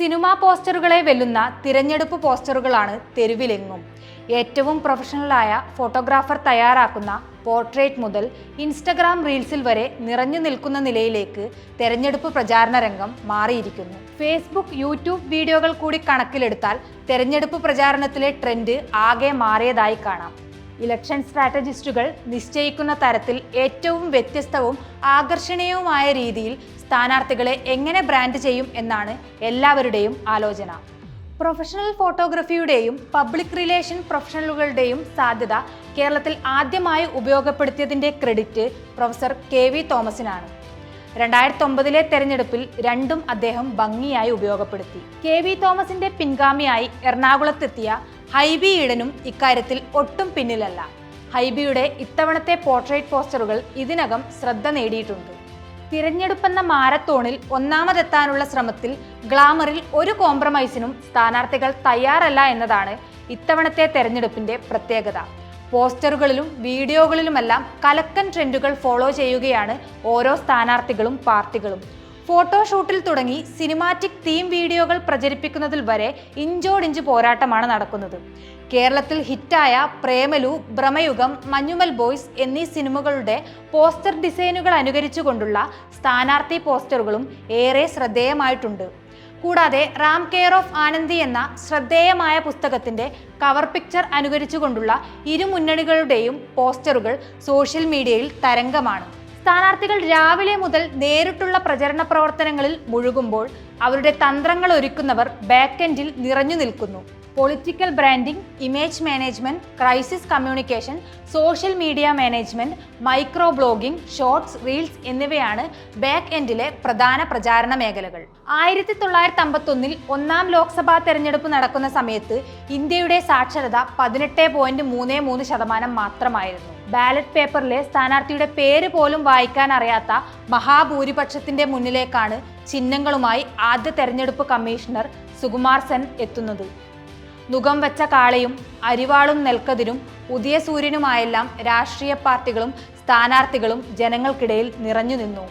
Cinema പോസ്റ്ററുകളെ വെല്ലുന്ന തിരഞ്ഞെടുപ്പ് പോസ്റ്ററുകളാണ് തെരുവിലെങ്ങും. ഏറ്റവും പ്രൊഫഷണലായ ഫോട്ടോഗ്രാഫർ തയ്യാറാക്കുന്ന പോർട്രേറ്റ് മുതൽ ഇൻസ്റ്റഗ്രാം റീൽസിൽ വരെ നിറഞ്ഞു നിൽക്കുന്ന നിലയിലേക്ക് തെരഞ്ഞെടുപ്പ് പ്രചാരണ രംഗം മാറിയിരിക്കുന്നു. ഫേസ്ബുക്ക് യൂട്യൂബ് വീഡിയോകൾ കൂടി കണക്കിലെടുത്താൽ തെരഞ്ഞെടുപ്പ് പ്രചാരണത്തിലെ ട്രെൻഡ് ആകെ മാറിയതായി കാണാം. ഇലക്ഷൻ സ്ട്രാറ്റജിസ്റ്റുകൾ നിശ്ചയിക്കുന്ന തരത്തിൽ ഏറ്റവും വ്യത്യസ്തവും ആകർഷണീയവുമായ രീതിയിൽ സ്ഥാനാർത്ഥികളെ എങ്ങനെ ബ്രാൻഡ് ചെയ്യും എന്നാണ് എല്ലാവരുടെയും ആലോചന. പ്രൊഫഷണൽ ഫോട്ടോഗ്രഫിയുടെയും പബ്ലിക് റിലേഷൻ പ്രൊഫഷണലുകളുടെയും സാധ്യത കേരളത്തിൽ ആദ്യമായി ഉപയോഗപ്പെടുത്തിയതിന്റെ ക്രെഡിറ്റ് പ്രൊഫസർ കെ വി തോമസിനാണ്. രണ്ടായിരത്തി ഒമ്പതിലെ തെരഞ്ഞെടുപ്പിൽ രണ്ടും അദ്ദേഹം ഭംഗിയായി ഉപയോഗപ്പെടുത്തി. കെ വി തോമസിന്റെ പിൻഗാമിയായി എറണാകുളത്തെത്തിയ ഹൈബി ഈഡനും ഇക്കാര്യത്തിൽ ഒട്ടും പിന്നിലല്ല. ഹൈബിയുടെ ഇത്തവണത്തെ പോർട്രേറ്റ് പോസ്റ്ററുകൾ ഇതിനകം ശ്രദ്ധ നേടിയിട്ടുണ്ട്. തിരഞ്ഞെടുപ്പെന്ന മാരത്തോണിൽ ഒന്നാമതെത്താനുള്ള ശ്രമത്തിൽ ഗ്ലാമറിൽ ഒരു കോംപ്രമൈസിനും സ്ഥാനാർത്ഥികൾ തയ്യാറല്ല എന്നതാണ് ഇത്തവണത്തെ തെരഞ്ഞെടുപ്പിന്റെ പ്രത്യേകത. പോസ്റ്ററുകളിലും വീഡിയോകളിലുമെല്ലാം കലക്കൻ ട്രെൻഡുകൾ ഫോളോ ചെയ്യുകയാണ് ഓരോ സ്ഥാനാർത്ഥികളും പാർട്ടികളും. ഫോട്ടോഷൂട്ടിൽ തുടങ്ങി സിനിമാറ്റിക് തീം വീഡിയോകൾ പ്രചരിപ്പിക്കുന്നതിൽ വരെ ഇഞ്ചോടിഞ്ച് പോരാട്ടമാണ് നടക്കുന്നത്. കേരളത്തിൽ ഹിറ്റായ പ്രേമലു ഭ്രമയുഗം മഞ്ഞുമൽ ബോയ്സ് എന്നീ സിനിമകളുടെ പോസ്റ്റർ ഡിസൈനുകൾ അനുകരിച്ചുകൊണ്ടുള്ള സ്ഥാനാർത്ഥി പോസ്റ്ററുകളും ഏറെ ശ്രദ്ധേയമായിട്ടുണ്ട്. കൂടാതെ റാം കെയർ ഓഫ് ആനന്ദി എന്ന ശ്രദ്ധേയമായ പുസ്തകത്തിന്റെ കവർ പിക്ചർ അനുകരിച്ചുകൊണ്ടുള്ള ഇരു മുന്നണികളുടെയും പോസ്റ്ററുകൾ സോഷ്യൽ മീഡിയയിൽ തരംഗമാണ്. സ്ഥാനാർത്ഥികൾ രാവിലെ മുതൽ നേരിട്ടുള്ള പ്രചരണ പ്രവർത്തനങ്ങളിൽ മുഴുകുമ്പോൾ അവരുടെ തന്ത്രങ്ങൾ ഒരുക്കുന്നവർ ബാക്കെൻഡിൽ നിറഞ്ഞു നിൽക്കുന്നു. Political branding image management crisis communication social media management micro blogging shorts reels എന്നിവയാണ് ബാക്ക് എൻഡിലെ പ്രധാന പ്രചാരണ മേഖലകൾ. ആയിരത്തി തൊള്ളായിരത്തി അമ്പത്തൊന്നിൽ ഒന്നാം ലോക്സഭാ തെരഞ്ഞെടുപ്പ് നടക്കുന്ന സമയത്ത് ഇന്ത്യയുടെ സാക്ഷരത പതിനെട്ട് പോയിന്റ് മൂന്ന് മൂന്ന് ശതമാനം മാത്രമായിരുന്നു. ബാലറ്റ് പേപ്പറിലെ സ്ഥാനാർത്ഥിയുടെ പേര് പോലും വായിക്കാൻ അറിയാത്ത മഹാഭൂരിപക്ഷത്തിന്റെ മുന്നിലേക്കാണ് ചിഹ്നങ്ങളുമായി ആദ്യ തെരഞ്ഞെടുപ്പ് കമ്മീഷണർ സുകുമാർ സെൻ എത്തുന്നത്. നുകം വെച്ച കാളയും അരിവാളും നെൽക്കതിരും പുതിയ സൂര്യനുമായെല്ലാം രാഷ്ട്രീയ പാർട്ടികളും സ്ഥാനാർത്ഥികളും ജനങ്ങൾക്കിടയിൽ നിറഞ്ഞു നിന്നു.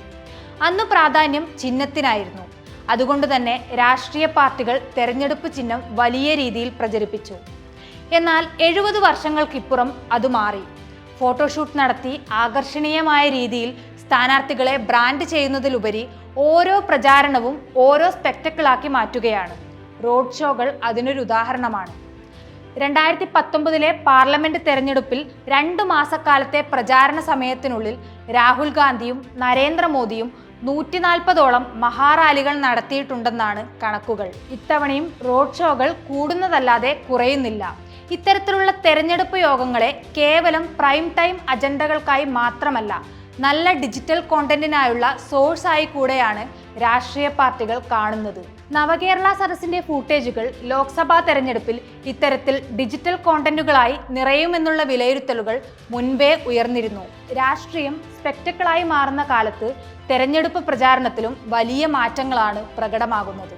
അന്ന് പ്രാധാന്യം ചിഹ്നത്തിനായിരുന്നു. അതുകൊണ്ട് തന്നെ രാഷ്ട്രീയ പാർട്ടികൾ തെരഞ്ഞെടുപ്പ് ചിഹ്നം വലിയ രീതിയിൽ പ്രചരിപ്പിച്ചു. എന്നാൽ എഴുപത് വർഷങ്ങൾക്കിപ്പുറം അത് മാറി. ഫോട്ടോഷൂട്ട് നടത്തി ആകർഷണീയമായ രീതിയിൽ സ്ഥാനാർത്ഥികളെ ബ്രാൻഡ് ചെയ്യുന്നതിലുപരി ഓരോ പ്രചാരണവും ഓരോ സ്പെക്ടക്കിളാക്കി മാറ്റുകയാണ്. റോഡ് ഷോകൾ അതിനൊരു ഉദാഹരണമാണ്. രണ്ടായിരത്തി പത്തൊമ്പതിലെ പാർലമെന്റ് തെരഞ്ഞെടുപ്പിൽ രണ്ടു മാസക്കാലത്തെ പ്രചാരണ സമയത്തിനുള്ളിൽ രാഹുൽ ഗാന്ധിയും നരേന്ദ്രമോദിയും നൂറ്റി നാൽപ്പതോളം മഹാറാലികൾ നടത്തിയിട്ടുണ്ടെന്നാണ് കണക്കുകൾ. ഇത്തവണയും റോഡ് ഷോകൾ കൂടുന്നതല്ലാതെ കുറയുന്നില്ല. ഇത്തരത്തിലുള്ള തെരഞ്ഞെടുപ്പ് യോഗങ്ങളെ കേവലം പ്രൈം ടൈം അജണ്ടകൾക്കായി മാത്രമല്ല നല്ല ഡിജിറ്റൽ കോണ്ടന്റിനായുള്ള സോഴ്സായി കൂടെയാണ് രാഷ്ട്രീയ പാർട്ടികൾ കാണുന്നത്. നവകേരള സദസ്സിന്റെ ഫൂട്ടേജുകൾ ലോക്സഭാ തെരഞ്ഞെടുപ്പിൽ ഇത്തരത്തിൽ ഡിജിറ്റൽ കോണ്ടന്റുകളായി നിറയുമെന്നുള്ള വിലയിരുത്തലുകൾ മുൻപേ ഉയർന്നിരുന്നു. രാഷ്ട്രീയം സ്പെക്ടക്കിളായി മാറുന്ന കാലത്ത് തെരഞ്ഞെടുപ്പ് പ്രചാരണത്തിലും വലിയ മാറ്റങ്ങളാണ് പ്രകടമാകുന്നത്.